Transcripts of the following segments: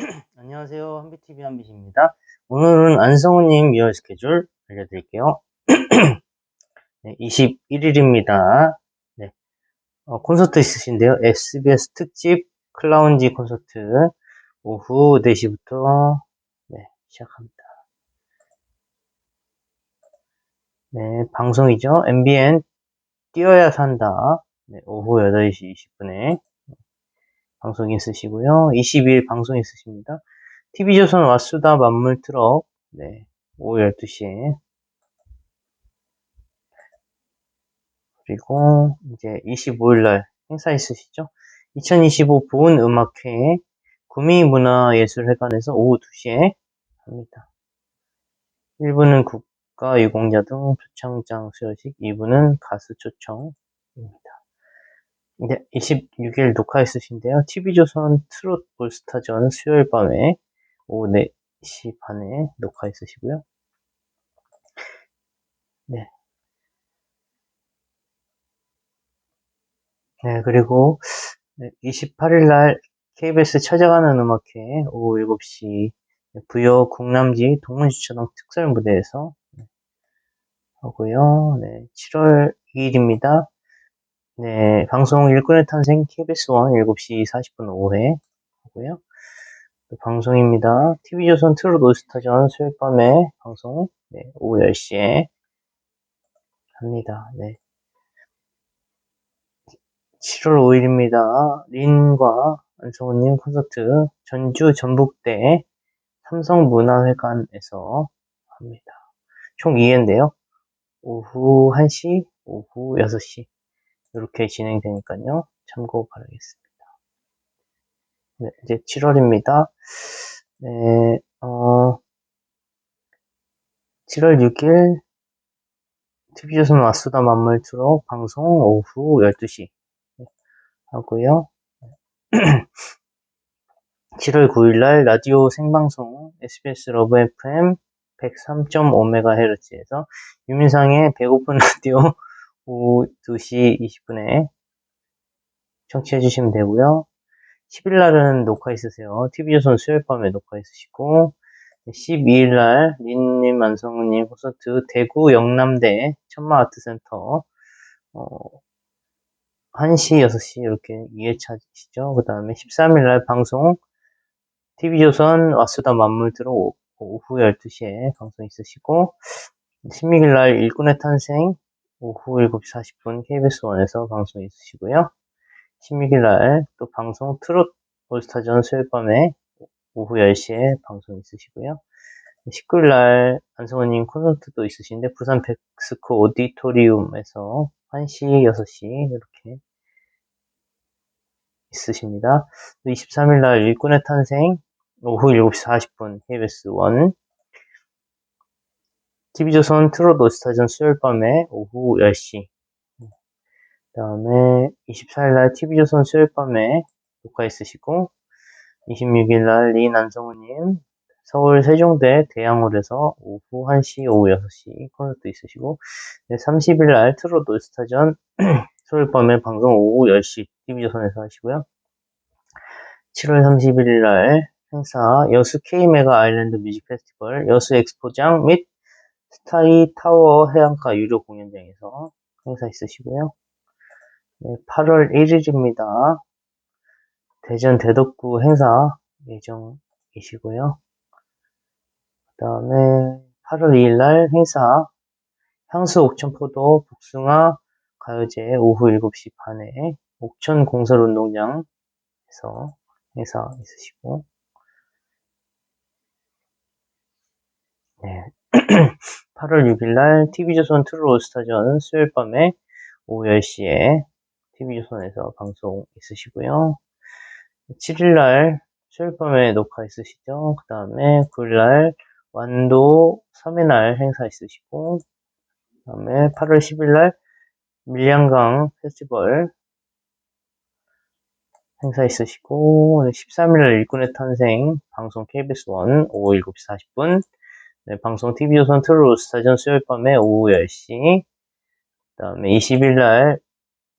안녕하세요. 한비TV 한빛입니다. 오늘은 안성우님 미월 스케줄 알려드릴게요. 네, 21일입니다. 네, 어, 콘서트 있으신데요. SBS 특집 클라운지 콘서트 오후 4시부터 네, 시작합니다. 네, 방송이죠. MBN 뛰어야 산다. 네, 오후 8시 20분에 방송 있으시고요. 22일 방송 있으십니다. TV조선 왓수다 만물 트럭 네, 오후 12시에 그리고 이제 25일날 행사 있으시죠? 2025 보은 음악회 구미문화예술회관에서 오후 2시에 합니다. 1부는 국가유공자 등 표창장 수여식, 2부는 가수 초청입니다. 이제 26일 녹화 있으신데요. TV조선 트롯 올스타전 수요일 밤에 오후 4시 반에 녹화 있으시고요. 네. 네, 그리고 28일 날 KBS 찾아가는 음악회 오후 7시 부여 국남지 동문주차장 특설 무대에서 하고요. 네, 7월 2일입니다. 네, 방송 일꾼의 탄생 KBS1 7시 40분 5회 하고요. 방송입니다. TV조선 트롯 올스타전 수요일 밤에 방송 네, 오후 10시에 합니다. 네. 7월 5일입니다. 린과 안성훈님 콘서트 전주 전북대 삼성문화회관에서 합니다. 총 2회인데요. 오후 1시, 오후 6시 이렇게 진행되니까요. 참고 바라겠습니다. 네, 이제 7월입니다. 네, 어, 7월 6일 TV조선 왓수다 만물 트럭 방송 오후 12시 하고요. 7월 9일날 라디오 생방송 SBS 러브 FM 103.5MHz에서 유민상의 배고픈 라디오 오후 2시 20분에 청취해 주시면 되고요. 10일 날은 녹화 있으세요. TV조선 수요일 밤에 녹화 있으시고 12일 날 린님, 안성우님 콘서트 대구 영남대 천마아트센터 어, 1시, 6시 이렇게 2회차시죠. 그 다음에 13일 날 방송 TV조선 와수다 만물 들어 오후 12시에 방송 있으시고 16일 날 일꾼의 탄생 오후 7시 40분 KBS1에서 방송 있으시고요. 16일 날 또 방송 트롯 올스타전 수요일 밤에 오후 10시에 방송 있으시고요. 19일 날 안성원님 콘서트도 있으신데 부산 백스코 오디토리움에서 1시, 6시 이렇게 있으십니다. 23일 날 일꾼의 탄생 오후 7시 40분 KBS 1 TV조선 트롯 올스타전 수요일 밤에 오후 10시 그 다음에 24일날 TV조선 수요일 밤에 녹화 있으시고 26일날 리 난성우님 서울 세종대 대양홀에서 오후 1시, 오후 6시 콘서트 있으시고 30일날 트롯 올스타전 수요일 밤에 방송 오후 10시 TV조선에서 하시고요. 7월 31일날 행사 여수 K메가 아일랜드 뮤직 페스티벌 여수 엑스포장 및 스타이 타워 해안가 유료 공연장에서 행사 있으시고요. 네, 8월 1일입니다. 대전 대덕구 행사 예정이시고요. 그 다음에 8월 2일날 행사 향수 옥천포도 복숭아 가요제 오후 7시 반에 옥천 공설운동장에서 행사 있으시고 네. 8월 6일날 TV조선 트루 올스타전 수요일 밤에 오후 10시에 TV조선에서 방송 있으시고요. 7일날 수요일 밤에 녹화 있으시죠? 그 다음에 9일날 완도 3회날 행사 있으시고 그 다음에 8월 10일날 밀양강 페스티벌 행사 있으시고 13일날 일꾼의 탄생 방송 KBS1 오후 7시 40분 네, 방송 TV조선 트루 스타전 수요일 밤에 오후 10시 그 다음에 20일 날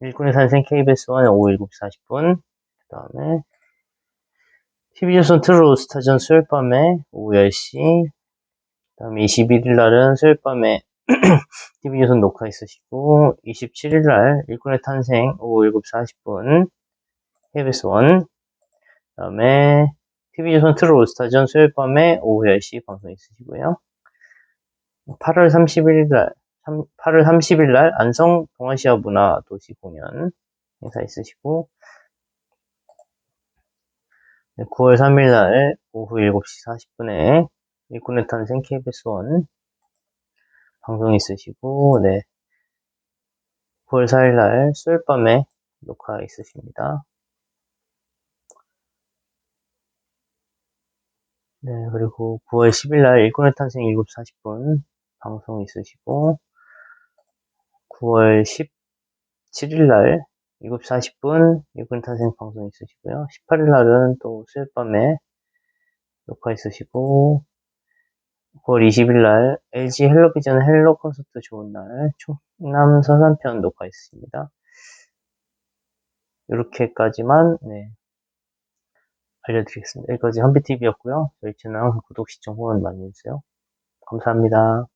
일꾼의 탄생 KBS1 오후 7시 40분 그 다음에 TV조선 트루스타전 수요일 밤에 오후 10시 그 다음에 21일 날은 수요일 밤에 TV조선 녹화 있으시고 27일 날 일꾼의 탄생 오후 7시 40분 KBS 1 그 다음에 TV조선 트루스타전 수요일 밤에 오후 10시 방송 있으시고요 8월 31일 날 8월 30일 날 안성 동아시아 문화 도시 공연 행사 있으시고 9월 3일 날 오후 7시 40분에 일꾼의 탄생 KBS1 방송 있으시고, 네. 9월 4일 날 수요일 밤에 녹화 있으십니다. 네, 그리고 9월 10일 날 일꾼의 탄생 7시 40분 방송 있으시고, 9월 17일 날 7시 40분 일꾼 탄생 방송 있으시고요. 18일 날은 또 수요일 밤에 녹화 있으시고 9월 20일 날 LG 헬로비전 헬로 콘서트 좋은 날 충남 서산편 녹화 있습니다. 이렇게까지만 네, 알려드리겠습니다. 여기까지 한비TV였고요. 저희 채널 구독, 시청, 후원 많이 해주세요. 감사합니다.